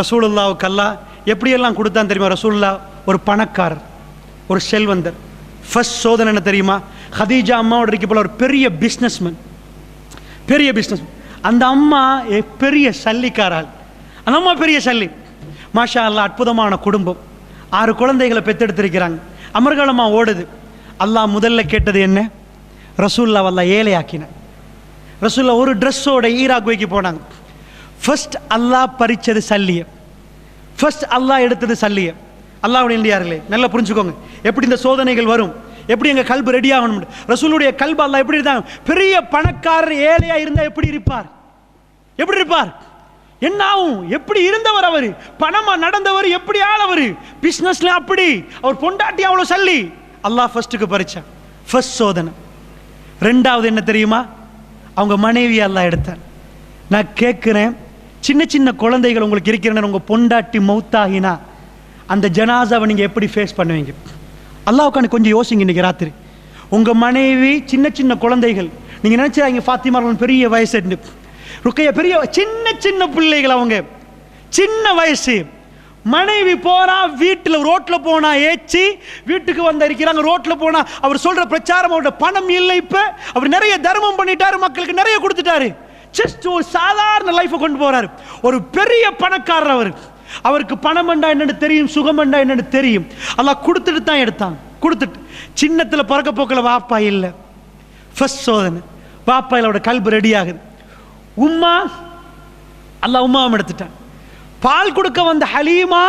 ரசூலுல்லாவுக்கு அல்லா எப்படியெல்லாம் கொடுத்தான் தெரியுமா? ரசூல்லா ஒரு பணக்காரர் ஒரு செல்வந்தர். ஃபஸ்ட் சோதனை என்ன தெரியுமா? ஹதீஜா அம்மாவோட இருக்க போல ஒரு பெரிய பிஸ்னஸ்மேன் பெரிய பிஸ்னஸ் அந்த அம்மா பெரிய சல்லிக்காரால். அந்த அம்மா பெரிய சல்லி. மாஷா அல்லா அற்புதமான குடும்பம். ஆறு குழந்தைகளை பெத்தெடுத்திருக்கிறாங்க அமர்கலமாக ஓடுது. அல்லாஹ் முதல்ல கேட்டது என்ன? ரசூல்லா அல்லாஹ் ஏழையாக்கின ரசூல்லா ஒரு ட்ரெஸ்ஸோட ஈராக் வைக்க போனாங்க. ஃபர்ஸ்ட் அல்லாஹ் பறித்தது சல்லியம். ஃபர்ஸ்ட் அல்லாஹ் எடுத்தது சல்லியம். அல்லாஹ்வுடைய இல்லையார்களே நல்லா புரிஞ்சுக்கோங்க. எப்படி இந்த சோதனைகள் வரும்? எப்படி எங்கள் கல்பு ரெடி ஆகணும்? ரசூலுடைய கல்பு அல்லாஹ் எப்படி இருந்தாங்க? பெரிய பணக்காரர் ஏழையாக இருந்தால் எப்படி இருப்பார்? எப்படி இருப்பார்? என்ன ஆகும்? எப்படி இருந்தவர் அவர்? பணமாக நடந்தவர் எப்படி ஆளவர் பிஸ்னஸ்ல அப்படி. அவர் பொண்டாட்டி அவ்வளோ சல்லி. அல்லாஹ் ஃபர்ஸ்ட்டுக்கு பறித்தான் ஃபர்ஸ்ட் சோதனை. ரெண்டாவது என்ன தெரியுமா? அவங்க மனைவி அல்லாஹ் எடுத்தார். நான் கேட்குறேன் சின்ன சின்ன குழந்தைகள் உங்களுக்கு இருக்கிறேன்னு உங்கள் பொண்டாட்டி மௌத்தாகினா அந்த ஜனாசாவை நீங்கள் எப்படி ஃபேஸ் பண்ணுவீங்க? அல்லாவுக்கான கொஞ்சம் யோசிங்க இன்னைக்கு ராத்திரி. உங்கள் மனைவி சின்ன சின்ன குழந்தைகள் நீங்கள் நினச்சா இங்கே ஃபாத்திமா பெரிய வயசு ருக்கைய பெரிய சின்ன சின்ன பிள்ளைகள் அவங்க. சின்ன வயசு. மனைவி போனா வீட்டில் ரோட்டில் போனா ஏச்சி வீட்டுக்கு வந்து இருக்கிறாங்க ரோட்டில் போனா அவர் சொல்ற பிரச்சாரம் அவரோட பணம் இல்லை இப்போ. அவர் நிறைய தர்மம் பண்ணிட்டாரு மக்களுக்கு நிறைய கொடுத்துட்டாரு. ஜஸ்ட் ஒரு சாதாரண லைஃபை கொண்டு போறாரு. ஒரு பெரிய பணக்காரர் அவர். அவருக்கு பணம் என்றா என்னன்னு தெரியும் சுகம் என்றா என்னன்னு தெரியும். எல்லாம் கொடுத்துட்டு தான் எடுத்தான். கொடுத்துட்டு. சின்னத்தில் பறக்க போக்கில் வாப்பா இல்லை. ஃபர்ஸ்ட் சோதனை. வாப்பா அவரோட கல்பு ரெடி ஆகுது. உம்மா அல்ல உம்மாவும் எடுத்துட்டான். பால் கொடுக்க வந்த ஹலீமா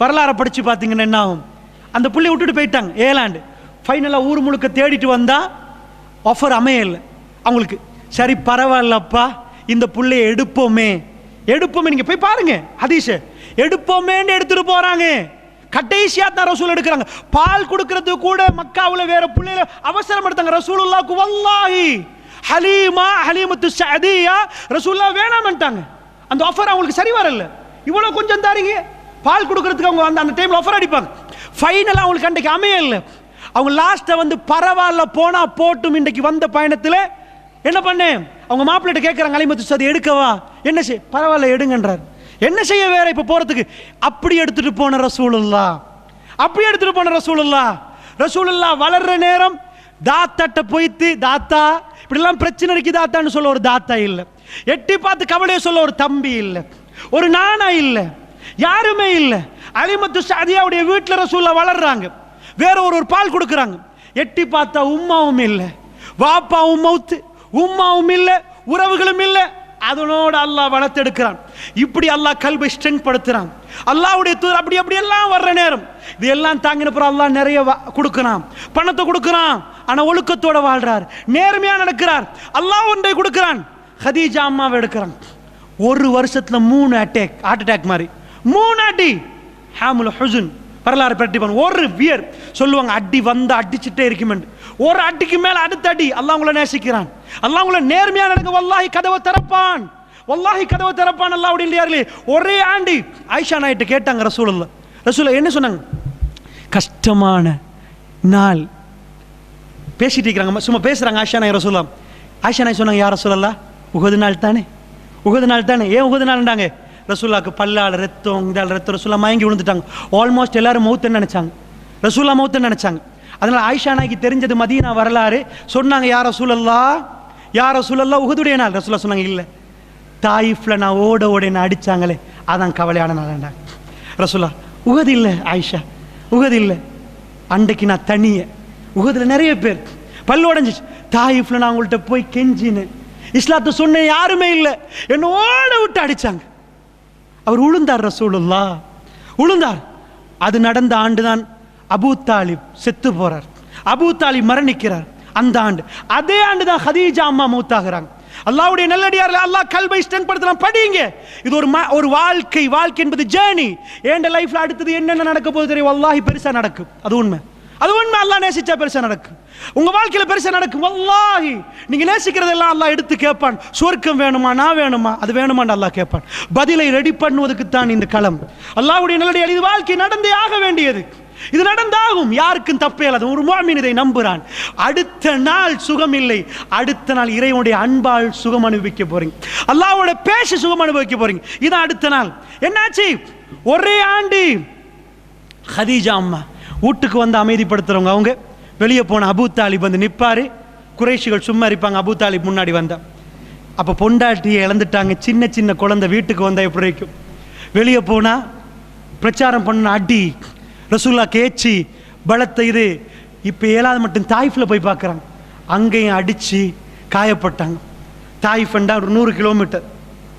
வரலாறை படித்து பார்த்தீங்கன்னா என்ன ஆகும்? அந்த புள்ளி விட்டுட்டு போயிட்டாங்க. ஏலாண்டு ஃபைனலாக ஊர் முழுக்க தேடிட்டு வந்தால் ஆஃபர் அமையல. அவங்களுக்கு சரி பரவாயில்லப்பா. இந்த புள்ளைய எடுப்போமே. எடுப்போமே நீங்க போய் பாருங்க ஹதீஷ. எடுப்போமேன்னு எடுத்துட்டு போறாங்க. கடைசியா தான் ரசூல் எடுக்கிறாங்க. பால் கொடுக்கறது கூட மக்காவுல வேற புள்ளைய அவசரம் எடுத்தாங்க. ரசூலுல்லாக்கு வல்லாஹி ஹலீமா ஹலீமத்து சதியா ரசூல்லா வேணாம்ட்டாங்க அந்த ஆஃபர் அவங்களுக்கு சரி வரல. இவ்வளவு கொஞ்சம் தாரீங்க. பால் கொடுக்கறதுக்கு அவங்க அந்த அந்த டைம்ல ஆஃபர் அடிப்பாங்க. ஃபைனலாக அவங்களுக்கு அன்றைக்கு அமையல. அவங்க லாஸ்ட்டை வந்து பரவாயில்ல போனால் போட்டும். இன்றைக்கு வந்த பயணத்தில் என்ன பண்ணேன் அவங்க மாப்பிள்ளிட்ட கேட்குறாங்க அலிமத்து சாதி எடுக்கவா? என்ன செய் பரவாயில்ல எடுங்கன்றார். என்ன செய்ய வேற இப்போ போகிறதுக்கு அப்படி எடுத்துகிட்டு போன ரசூலுல்லா அப்படி எடுத்துகிட்டு போன ரசூலுல்லா ரசூலுல்லா வளர்ற நேரம் தாத்தாட்ட போய்த்து தாத்தா இப்படிலாம் பிரச்சனை இருக்கு தாத்தான்னு சொல்ல ஒரு தாத்தா இல்லை. எட்டி பார்த்து கவலையை சொல்ல ஒரு தம்பி இல்லை. ஒரு நானா இல்லை. யாருமே இல்லை. அலிமத்து சாதியாவுடைய வீட்டில் ரசூல்லா வளர்றாங்க. வேற ஒரு ஒரு பால் கொடுக்குறாங்க. எட்டி பார்த்தா உம்மாவும் இல்லை. வாப்பாவும் மவுத்து. உம்மாவும் இல்லை உறவுகளும் இல்லை. அதனோட அல்லாஹ் வளர்த்தெடுக்கிறான். இப்படி அல்லாஹ் கல்வை ஸ்ட்ரென்த் படுத்துறான். அல்லாவுடைய தூர் அப்படி அப்படி எல்லாம் வர்ற நேரம். இது எல்லாம் தாங்கினப்புறம் அல்லாஹ் நிறைய வ- கொடுக்கிறான். பணத்தை கொடுக்கிறான். ஆனால் ஒழுக்கத்தோட வாழ்றார். நேர்மையாக நடக்கிறார். அல்லாஹ் ஒன்றை கொடுக்கிறான். ஹதீஜா அம்மாவை எடுக்கிறான். ஒரு வருஷத்தில் மூணு அட்டாக் ஹார்ட் அட்டாக் மாதிரி. மூணு அடி. ஹாமுல் ஹுசுன். வரலாறு பற்றி ஒரு வியர் சொல்லுவாங்க அடி வந்து அடிச்சுட்டே இருக்குமெண்டு ஒரு அடிக்கு மேல அடுத்த அடி அல்லாஹ் உங்களை நேசிக்கிறான். அல்லாஹ் உங்களை நேர்மையா நடக்க வல்லாஹி கதவை திறப்பான். வல்லாஹி கதவை திறப்பான் அல்லாஹ் அப்படின்னு ஒரே ஆண்டி ஆயிஷா நாயிட்டு கேட்டாங்க ரசூலுல்லாஹ். ரசூல என்ன சொன்னாங்க? கஷ்டமான நாள். பேசிட்டு இருக்கிறாங்க சும்மா பேசுறாங்க ஆயிஷா நாய் ரசூலாம் ஆயிஷா நாய் சொன்னாங்க யார் ரசூலல்லா உகது நாள் தானே? உகது நாள் தானே? ஏன் உகது நாள்ன்றாங்க? ரசூல்லாக்கு பல்லால் ரத்தம் இதால் ரத்தம் ரசூல்லா மயங்கி விழுந்துட்டாங்க. ஆல்மோஸ்ட் எல்லாரும் மௌத்துன்னு நினச்சாங்க. ரசூல்லா மௌத்துன்னு நினைச்சாங்க. அதனால் ஆயிஷா நாய்க்கு தெரிஞ்சது மதியனா வரலாறு. சொன்னாங்க யார் ரசூலல்லா யார் ரசூலல்லா உகதுடைய நாள். ரசூலா சொன்னாங்க இல்லை. தாயிஃப்ல நான் ஓட ஓட என்ன அடிச்சாங்களே அதான் கவலையான நாளாண்டாங்க ரசூலா உகது இல்லை ஆயிஷா. உகது இல்லை. அன்றைக்கு நான் தனிய. உகதில் நிறைய பேர். பல்லு உடஞ்சிச்சு. தாயிஃப்ல நான் உங்கள்கிட்ட போய் கெஞ்சினேன். இஸ்லாத்தை சொன்னேன் யாருமே இல்லை. என்ன ஓட விட்டு அடிச்சாங்க. அவர் உளுந்தார் ரசூலுல்லா உளுந்தார். அது நடந்த ஆண்டுதான் அபூ தாலிப் செத்து போறார். அபூ தாலிப் மரணிக்கிறார். அந்த ஆண்டு. அதே ஆண்டு தான் ஹதீஜா அம்மா மூத்தாகிறாங்க. அல்லாவுடைய நல்லடியார்ல அல்லாஹ் கல்வை ஸ்ட்ரென்த் படுத்தலாம் படிங்க இது ஒரு ம- ஒரு வாழ்க்கை வாழ்க்கை என்பது ஜேர்னி ஏண்ட லைஃப்ல அடுத்தது என்னென்ன நடக்க போகுது தெரியும்? அல்லாஹி பெருசா நடக்கும். அது உண்மை. அது உண்மை அல்லாஹ் நேசிச்சா பெருசா நடக்கும் உங்க வாழ்க்கையில பெருசா நடக்கும் வல்லாஹி நீங்க நேசிக்கிறதெல்லாம் அல்லாஹ் எடுத்து கேட்பான். சொர்க்கம் வேணுமா நான் வேணுமா? அது வேணுமான்னு அல்லாஹ் கேட்பான். பதிலை ரெடி பண்ணுவதற்கு தான் இந்த களம். அல்லாஹ்வுடைய நல்லடியார் இது வாழ்க்கை நடந்தே ஆக வேண்டியது. இது நடந்தாகும். யாருக்கும் தப்பே இல்லாத ஒரு மாமின் இதை நம்புறான். அடுத்த நாள் சுகம் இல்லை அடுத்த நாள் இறைவனுடைய அன்பால் சுகம் அனுபவிக்க போறீங்க. அல்லாவோட பேச சுகம் அனுபவிக்க போறீங்க. இதான் அடுத்த நாள். என்னாச்சு? ஒரே ஆண்டு. ஹதீஜா அம்மா. வீட்டுக்கு வந்து அமைதிப்படுத்துறவங்க அவங்க. வெளியே போன அபு தாலிப் வந்து நிற்பாரு குறைஷிகள் சும்மா இருப்பாங்க. அபு தாலிப் முன்னாடி வந்தால் அப்போ பொண்டாட்டியை இழந்துட்டாங்க. சின்ன சின்ன குழந்தை வீட்டுக்கு வந்தால் எப்படி இருக்கும்? வெளியே போனால் பிரச்சாரம் பண்ண அடி ரசூல்லா கேச்சி பலத்த இது. இப்போ ஏழாவது மட்டும் தாய்ஃபில் போய் பார்க்குறாங்க. அங்கேயும் அடித்து காயப்பட்டாங்க. தாய்ஃபண்டா ஒரு நூறு கிலோமீட்டர்.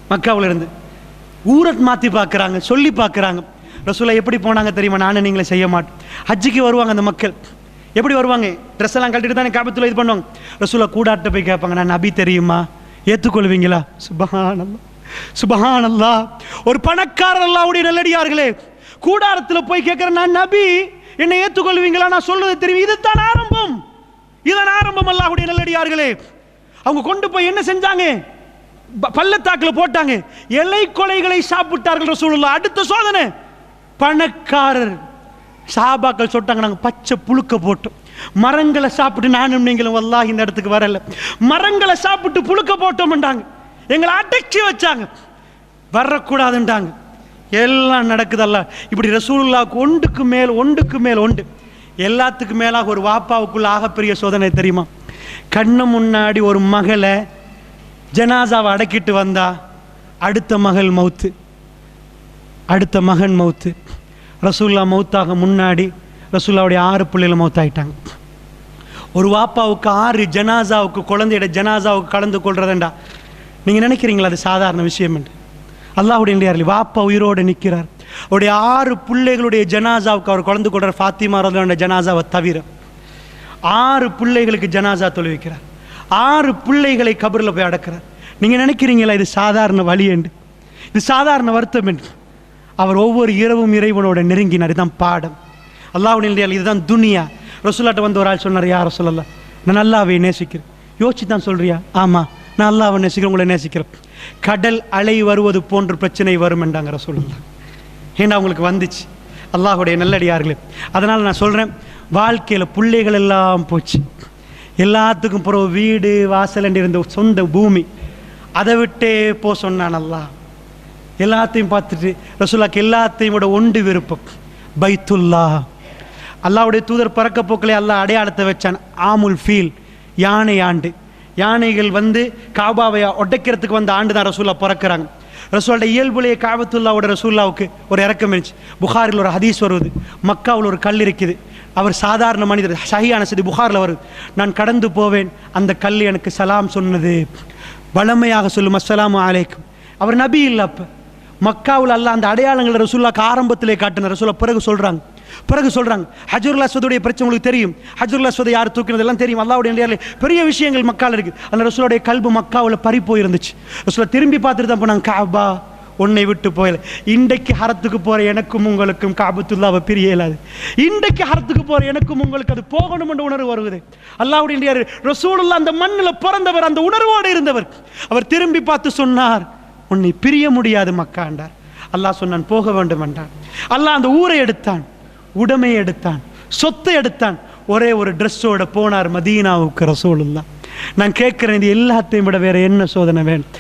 மக்காவுல இருந்து ஊரை மாற்றி பார்க்குறாங்க. சொல்லி பார்க்குறாங்க. ரசூலா எப்படி போனாங்க தெரியுமா? நானும் நீங்களே செய்ய மாட்டோம். ஹஜ்ஜிக்கு வருவாங்க அந்த மக்கள். எப்படி வருவாங்க? ட்ரெஸ் எல்லாம் கட்டிட்டு தானே காபத்தில் இது பண்ணுவாங்க. ரசூலா கூடாட்ட போய் கேட்பாங்க நான் நபி தெரியுமா? ஏற்றுக்கொள்வீங்களா சுபஹானல்லா. சுபஹானல்லா. ஒரு பணக்காரர் அல்லாவுடைய நல்லடியார்களே கூடாரத்தில் போய் கேட்குற நான் நபி என்னை ஏற்றுக்கொள்வீங்களா நான் சொல்றது தெரியும்? இதுதான் ஆரம்பம். இதன் ஆரம்பம் அல்லாஹுடைய நல்லடியார்களே. அவங்க கொண்டு போய் என்ன செஞ்சாங்க? ப- போட்டாங்க. எலை கொலைகளை சாப்பிட்டார்கள் ரசூலுல்லா அடுத்த சோதனை. பணக்காரர். சாபாக்கள் சொல்லிட்டாங்க நாங்கள் பச்சை புழுக்க போட்டோம். மரங்களை சாப்பிட்டு நானும் நீங்களும் வல்லாஹ் இந்த இடத்துக்கு வரல. மரங்களை சாப்பிட்டு புழுக்க போட்டோம்ன்றாங்க. எங்களை அடைச்சி வச்சாங்க. வரக்கூடாதுன்றாங்க. எல்லாம் நடக்குதல்ல. இப்படி ரசூலுல்லாவுக்கு ஒன்றுக்கு மேல் ஒன்றுக்கு மேல் ஒன்று. எல்லாத்துக்கும் மேலாக ஒரு வாப்பாவுக்குள்ள ஆகப்பெரிய சோதனை தெரியுமா? கண்ணு முன்னாடி ஒரு மகளை ஜனாசாவை அடக்கிட்டு வந்தா அடுத்த மகள் மவுத்து. அடுத்த மகன் மௌத்து. ரசூல்லா மௌத்தாக முன்னாடி ரசூல்லாவுடைய ஆறு பிள்ளைகள் மௌத்தாயிட்டாங்க. ஒரு வாப்பாவுக்கு ஆறு ஜனாசாவுக்கு குழந்தையோட ஜனாசாவுக்கு கலந்து கொள்றதுண்டா. நீங்கள் நினைக்கிறீங்களா அது சாதாரண விஷயம் என்று? அல்லாஹுடைய இல்லையார் வாப்பா உயிரோடு நிற்கிறார். அவருடைய ஆறு பிள்ளைகளுடைய ஜனாசாவுக்கு அவர் கலந்து கொள்றார் ஃபாத்திமா ரதுடைய ஜனாசாவை தவிர ஆறு பிள்ளைகளுக்கு ஜனாசா தொழுவிக்கிறார் ஆறு பிள்ளைகளை கபரில் போய் அடக்கிறார். நீங்கள் நினைக்கிறீங்களா இது சாதாரண வழி என்று? இது சாதாரண வருத்தம் என்று? அவர் ஒவ்வொரு இரவும் இறைவனோட நெருங்கினார். இதுதான் பாடம். அல்லாஹ்வுடைய இதுதான் துனியா. ரசூலாட்ட வந்து ஒரு ஆள் சொன்னார் யார் சொல்லல நான் அல்லாவை நேசிக்கிறேன். யோசிச்சு தான் சொல்கிறியா ஆமாம் நான் அல்லாவை நேசிக்கிறேன் உங்களை நேசிக்கிறேன். கடல் அலை வருவது போன்ற பிரச்சனை வரும் என்றாங்க ஏன்னா அவங்களுக்கு வந்துச்சு? அல்லாஹுடைய நல்லடியார்களே. அதனால் நான் சொல்கிறேன் வாழ்க்கையில் பிள்ளைகள் எல்லாம் போச்சு. எல்லாத்துக்கும் பிறகு வீடு வாசல் இருந்த சொந்த பூமி. அதை விட்டே போ சொன்னான் அல்லாஹ். எல்லாத்தையும் பார்த்துட்டு ரசூல்லாக்கு எல்லாத்தையும் விட ஒன்று விருப்பம். பைத்துல்லா. அல்லாவுடைய தூதர் பறக்க போக்கிலே அல்லாஹ் அடையாளத்தை வச்சான். ஆமுல் ஃபீல். யானை ஆண்டு. யானைகள் வந்து காபாவை ஒடைக்கிறதுக்கு வந்த ஆண்டு தான் ரசூல்லா பிறக்கிறாங்க. ரசூலோட இயல்புலேயே காபத்துல்லாவோட ரசூல்லாவுக்கு ஒரு இறக்கம் இருந்துச்சு. புகாரில் ஒரு ஹதீஸ் வருது. மக்காவில் ஒரு கல் இருக்குது. அவர் சாதாரண மனிதர். சஹியான சதி புகாரில் வருது. நான் கடந்து போவேன். அந்த கல் எனக்கு சலாம் சொன்னது. வளமையாக சொல்லும் அஸ்லாம் அலைக்கும். அவர் நபி இல்லை அப்போ. மக்காவில் அல்ல அந்த அடையாளங்களை ரசூல்லாக்கு ஆரம்பத்திலே காட்டின ரசூலா பிறகு சொல்கிறாங்க பிறகு சொல்கிறாங்க ஹஜருல்லா ஸ்வதுடைய பிரச்சனை உங்களுக்கு தெரியும். ஹஜருல்லா ஸ்வதை யார் தூக்கினதெல்லாம் தெரியும். அல்லாவுடைய நேரில் பெரிய விஷயங்கள் மக்கால் இருக்குது அந்த ரசூலுடைய கல்பு மக்காவில் பறி போயிருந்துச்சு. ரசூலா திரும்பி பார்த்துட்டு தான் போனாங்க காபா உன்னை விட்டு போயல இன்றைக்கு ஹரத்துக்கு போகிற எனக்கும் உங்களுக்கும் காபத்துல்லாவை பிரிய இயலாது. இன்றைக்கு ஹரத்துக்கு போகிற எனக்கும் உங்களுக்கு அது போகணும் என்ற உணர்வு வருவது அல்லாவுடைய ரசூலுல்லா அந்த மண்ணில் பிறந்தவர் அந்த உணர்வோடு இருந்தவர். அவர் திரும்பி பார்த்து சொன்னார் உன்னை பிரிய முடியாது மக்காண்டார் அல்லாஹ் சொன்னான் போக வேண்டும் என்றான். அல்லாஹ் அந்த ஊரை எடுத்தான் உடமையை எடுத்தான் சொத்தை எடுத்தான். ஒரே ஒரு ட்ரெஸ்ஸோட போனார் மதீனாவுக்கு ரசூலுல்லா நான் கேட்குறேன் இது எல்லாத்தையும் விட வேற என்ன சோதனை வேணும்?